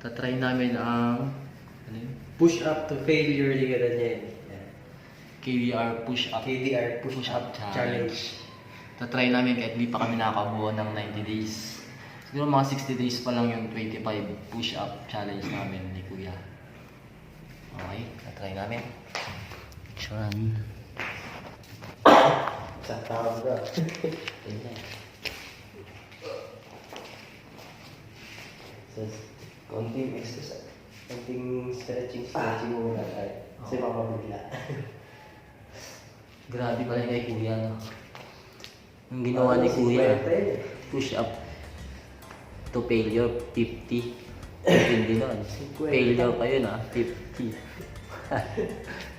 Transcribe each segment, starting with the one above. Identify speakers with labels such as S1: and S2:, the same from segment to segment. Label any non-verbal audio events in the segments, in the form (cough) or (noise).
S1: Tatry namin ang ano yun?
S2: Push up to failure, di ka na niya yun. Yan.
S1: KVR push-up.
S2: KDR push, up challenge.
S1: Tatry namin kahit di pa kami nakakabuo ng 90 days. Siguro mga 60 days pa lang yung 25 push-up challenge namin ni Kuya. Okay, tatry namin. Picturean.
S2: Sa tawag ka. (laughs)
S1: Ayun na.
S2: So, konting exercise. Konting stretching, stretching muna tayo. Kasi mamamigla. (laughs)
S1: Grabe pala yung kay Kuya. No? Yung ginawa ni Kuya, push-up to failure 50. (coughs) Hindi nun. Failure pa yun ah, 50. (laughs)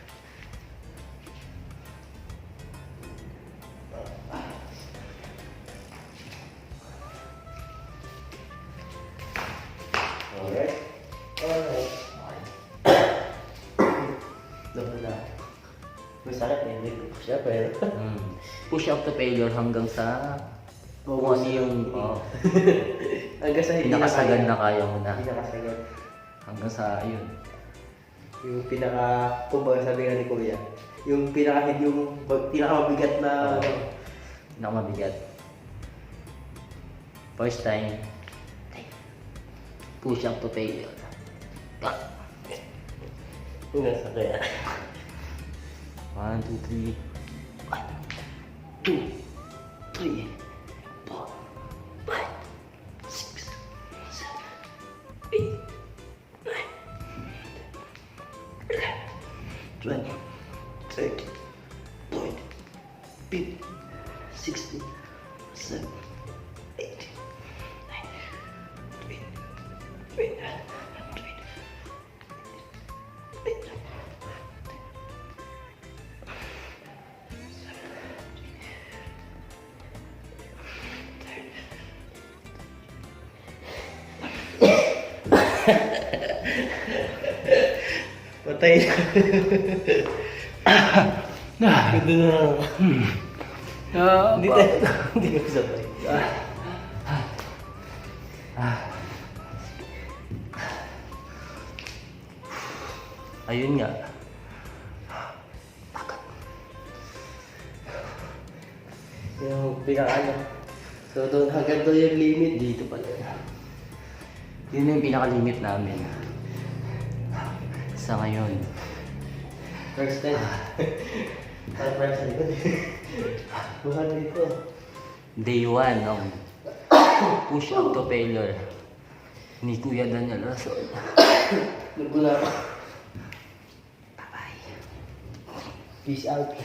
S2: Alright. Alright. Dapat na. Masakit eh. Hindi ko siya pero.
S1: Hmm. Push up to failure hanggang sa kung ano yung (laughs) oh,
S2: Hanggang sa hindi
S1: pinakasagad na
S2: kaya.
S1: kaya mo na.
S2: Pinakasagad.
S1: Hanggang sa yun.
S2: Yung pinaka, kumbaga sabi nga ni Kuya, yung pinaka, yung mag- pinakamabigat na, ano,
S1: Pinakamabigat. First time, 互相都被
S2: 虐的。那
S1: 啥对呀？One.
S2: Patay na. Ganda na lang.
S1: Ah,
S2: Hindi tayo, (laughs) hindi ko sabay.
S1: Ayun nga.
S2: Yung pinaka ano. So doon hanggang doon yung limit.
S1: Dito pala. Yun yung pinaka-limit namin. Sa ngayon.
S2: First time. (laughs) Parang parang sa likod. Bukan dito.
S1: Day 1 ng (coughs) push up to failure ni Kuya Daniel Rason.
S2: Nagula ako. Peace out.